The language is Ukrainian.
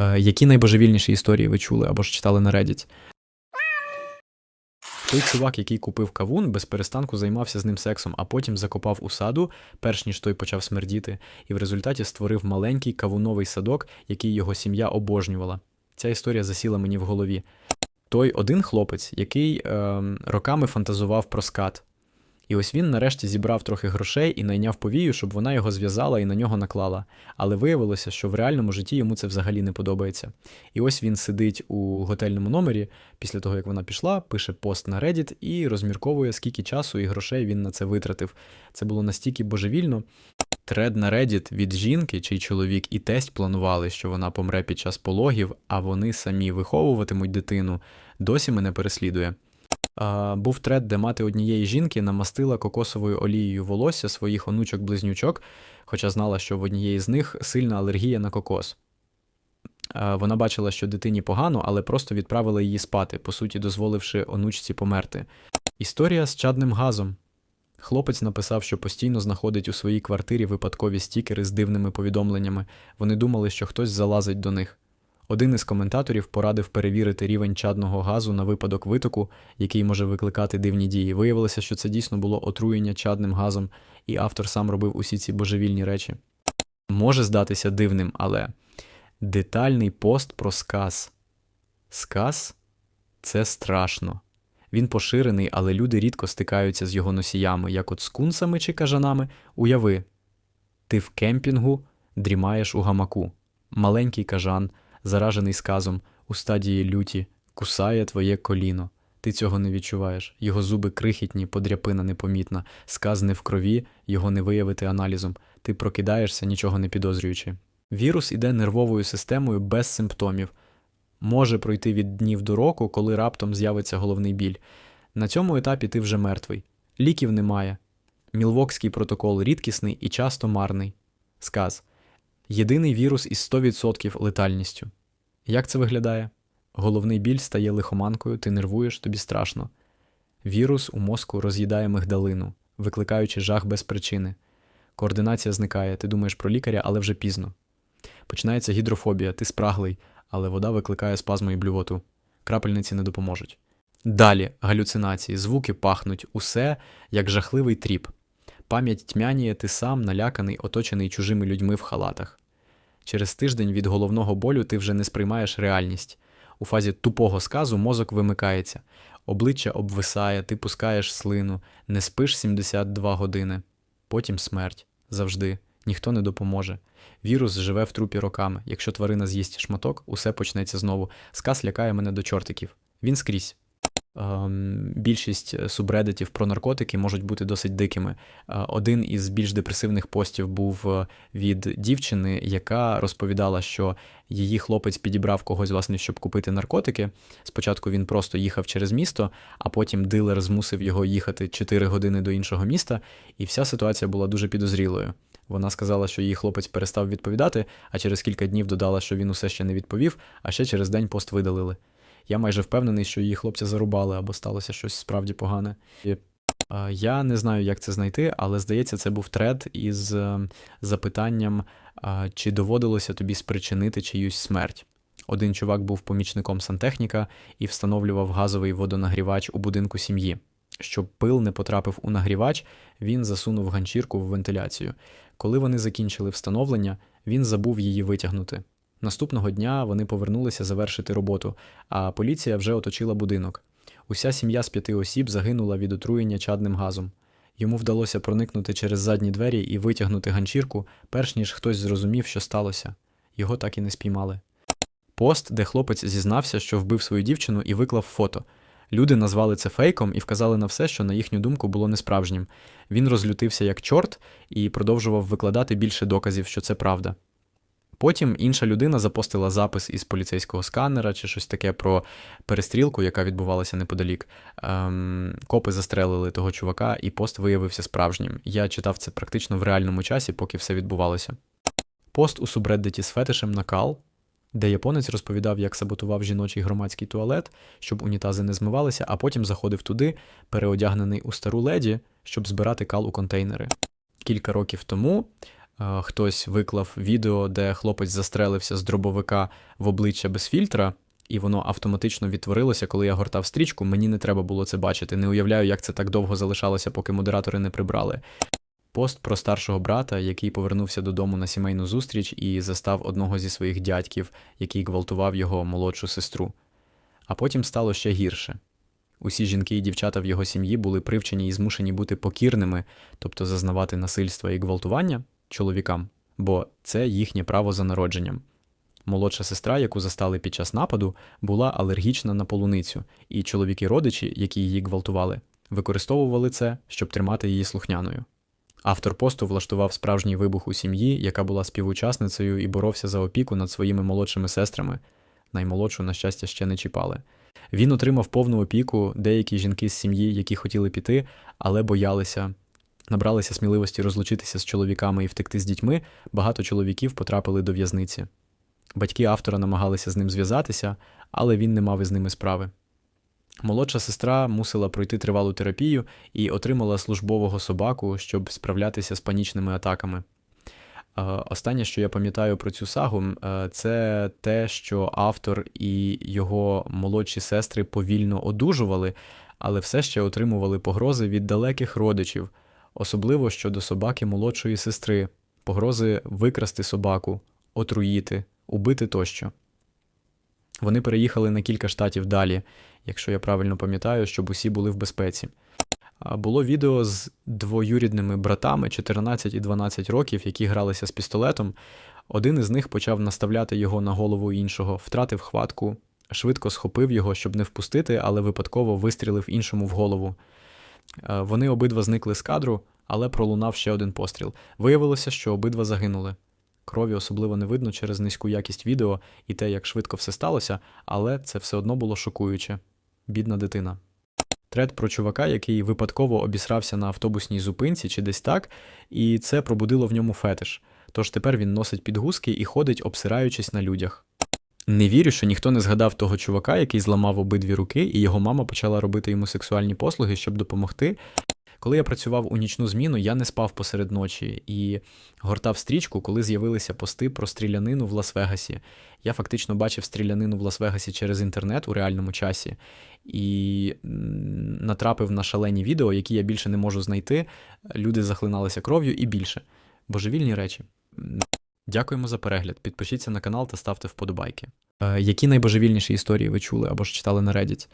Е, які найбожевільніші історії ви чули або ж читали на Reddit? Той чувак, який купив кавун, без перестанку займався з ним сексом, а потім закопав у саду, перш ніж той почав смердіти, і в результаті створив маленький кавуновий садок, який його сім'я обожнювала. Ця історія засіла мені в голові. Той один хлопець, який ем, роками фантазував про скат. І ось він нарешті зібрав трохи грошей і найняв повію, щоб вона його зв'язала і на нього наклала. Але виявилося, що в реальному житті йому це взагалі не подобається. І ось він сидить у готельному номері після того, як вона пішла, пише пост на Reddit і розмірковує, скільки часу і грошей він на це витратив. Це було настільки божевільно. Тред на Reddit від жінки, чий чоловік і тесть планували, що вона помре під час пологів, а вони самі виховуватимуть дитину, досі мене переслідує. Був тред, де мати однієї жінки намастила кокосовою олією волосся своїх онучок-близнючок, хоча знала, що в однієї з них сильна алергія на кокос. Вона бачила, що дитині погано, але просто відправила її спати, по суті, дозволивши онучці померти. Історія з чадним газом. Хлопець написав, що постійно знаходить у своїй квартирі випадкові стікери з дивними повідомленнями. Вони думали, що хтось залазить до них. Один із коментаторів порадив перевірити рівень чадного газу на випадок витоку, який може викликати дивні дії. Виявилося, що це дійсно було отруєння чадним газом, і автор сам робив усі ці божевільні речі. Може здатися дивним, але детальний пост про сказ. Сказ це страшно. Він поширений, але люди рідко стикаються з його носіями, як от з кунсами чи кажанами. Уяви, ти в кемпінгу дрімаєш у гамаку. Маленький кажан, заражений сказом, у стадії люті, кусає твоє коліно. Ти цього не відчуваєш. Його зуби крихітні, подряпина непомітна, сказ не в крові, його не виявити аналізом. Ти прокидаєшся, нічого не підозрюючи. Вірус іде нервовою системою без симптомів. Може пройти від днів до року, коли раптом з'явиться головний біль. На цьому етапі ти вже мертвий. Ліків немає. Мілвокський протокол рідкісний і часто марний. Сказ. Єдиний вірус із 100% летальністю. Як це виглядає? Головний біль стає лихоманкою, ти нервуєш, тобі страшно. Вірус у мозку роз'їдає мигдалину, викликаючи жах без причини. Координація зникає, ти думаєш про лікаря, але вже пізно. Починається гідрофобія, ти спраглий, але вода викликає спазму і блювоту. Крапельниці не допоможуть. Далі галюцинації, звуки пахнуть, усе як жахливий тріп. Пам'ять тьмяніє, ти сам наляканий, оточений чужими людьми в халатах. Через тиждень від головного болю ти вже не сприймаєш реальність. У фазі тупого сказу мозок вимикається, обличчя обвисає, ти пускаєш слину, не спиш 72 години. Потім смерть. Завжди. Ніхто не допоможе. Вірус живе в трупі роками. Якщо тварина з'їсть шматок, усе почнеться знову. Сказ лякає мене до чортиків. Він скрізь. Ем, Більшість субредитів про наркотики можуть бути досить дикими. Е, Один із більш депресивних постів був е, від дівчини, яка розповідала, що її хлопець підібрав когось, власне, щоб купити наркотики. Спочатку він просто їхав через місто, а потім дилер змусив його їхати 4 години до іншого міста, і вся ситуація була дуже підозрілою. Вона сказала, що її хлопець перестав відповідати, а через кілька днів додала, що він усе ще не відповів, а ще через день пост видалили. Я майже впевнений, що її хлопця зарубали або сталося щось справді погане. І, я не знаю, як це знайти, але здається, це був тред із е, запитанням, чи доводилося тобі спричинити чиюсь смерть. Один чувак був помічником сантехніка і встановлював газовий водонагрівач у будинку сім'ї. Щоб пил не потрапив у нагрівач, він засунув ганчірку в вентиляцію. Коли вони закінчили встановлення, він забув її витягнути. Наступного дня вони повернулися завершити роботу, а поліція вже оточила будинок. Уся сім'я з п'яти осіб загинула від отруєння чадним газом. Йому вдалося проникнути через задні двері і витягнути ганчірку, перш ніж хтось зрозумів, що сталося. Його так і не спіймали. Пост, де хлопець зізнався, що вбив свою дівчину і виклав фото. Люди назвали це фейком і вказали на все, що на їхню думку було несправжнім. Він розлютився як чорт і продовжував викладати більше доказів, що це правда. Потім інша людина запостила запис із поліцейського сканера чи щось таке про перестрілку, яка відбувалася неподалік. Ем, копи застрелили того чувака, і пост виявився справжнім. Я читав це практично в реальному часі, поки все відбувалося. Пост у субреддиті з фетишем накал, де японець розповідав, як саботував жіночий громадський туалет, щоб унітази не змивалися, а потім заходив туди, переодягнений у стару леді, щоб збирати кал у контейнери. Кілька років тому Хтось виклав відео, де хлопець застрелився з дробовика в обличчя без фільтра, і воно автоматично відтворилося, коли я гортав стрічку. Мені не треба було це бачити. Не уявляю, як це так довго залишалося, поки модератори не прибрали. Пост про старшого брата, який повернувся додому на сімейну зустріч і застав одного зі своїх дядьків, який гвалтував його молодшу сестру. А потім стало ще гірше. Усі жінки і дівчата в його сім'ї були привчені і змушені бути покірними, тобто зазнавати насильства і гвалтування чоловікам, бо це їхнє право за народженням. Молодша сестра, яку застали під час нападу, була алергічна на полуницю, і чоловіки-родичі, які її гвалтували, використовували це, щоб тримати її слухняною. Автор посту влаштував справжній вибух у сім'ї, яка була співучасницею і боровся за опіку над своїми молодшими сестрами. Наймолодшу, на щастя, ще не чіпали. Він отримав повну опіку, деякі жінки з сім'ї, які хотіли піти, але боялися, набралися сміливості розлучитися з чоловіками і втекти з дітьми, багато чоловіків потрапили до в'язниці. Батьки автора намагалися з ним зв'язатися, але він не мав із ними справи. Молодша сестра мусила пройти тривалу терапію і отримала службового собаку, щоб справлятися з панічними атаками. Е, Останнє, що я пам'ятаю про цю сагу, е, це те, що автор і його молодші сестри повільно одужували, але все ще отримували погрози від далеких родичів, особливо щодо собаки молодшої сестри, погрози викрасти собаку, отруїти, убити тощо. Вони переїхали на кілька штатів далі, якщо я правильно пам'ятаю, щоб усі були в безпеці. Було відео з двоюрідними братами 14 і 12 років, які гралися з пістолетом. Один із них почав наставляти його на голову іншого, втратив хватку, швидко схопив його, щоб не впустити, але випадково вистрілив іншому в голову. Е, Вони обидва зникли з кадру, але пролунав ще один постріл. Виявилося, що обидва загинули. Крові особливо не видно через низьку якість відео і те, як швидко все сталося, але це все одно було шокуюче. Бідна дитина. Тред про чувака, який випадково обісрався на автобусній зупинці чи десь так, і це пробудило в ньому фетиш. Тож тепер він носить підгузки і ходить, обсираючись на людях. Не вірю, що ніхто не згадав того чувака, який зламав обидві руки, і його мама почала робити йому сексуальні послуги, щоб допомогти. Коли я працював у нічну зміну, я не спав посеред ночі і гортав стрічку, коли з'явилися пости про стрілянину в Лас-Вегасі. Я фактично бачив стрілянину в Лас-Вегасі через інтернет у реальному часі і натрапив на шалені відео, які я більше не можу знайти. Люди захлиналися кров'ю і більше. Божевільні речі. Дякуємо за перегляд. Підпишіться на канал та ставте вподобайки. Е, які найбожевільніші історії ви чули або ж читали на Reddit?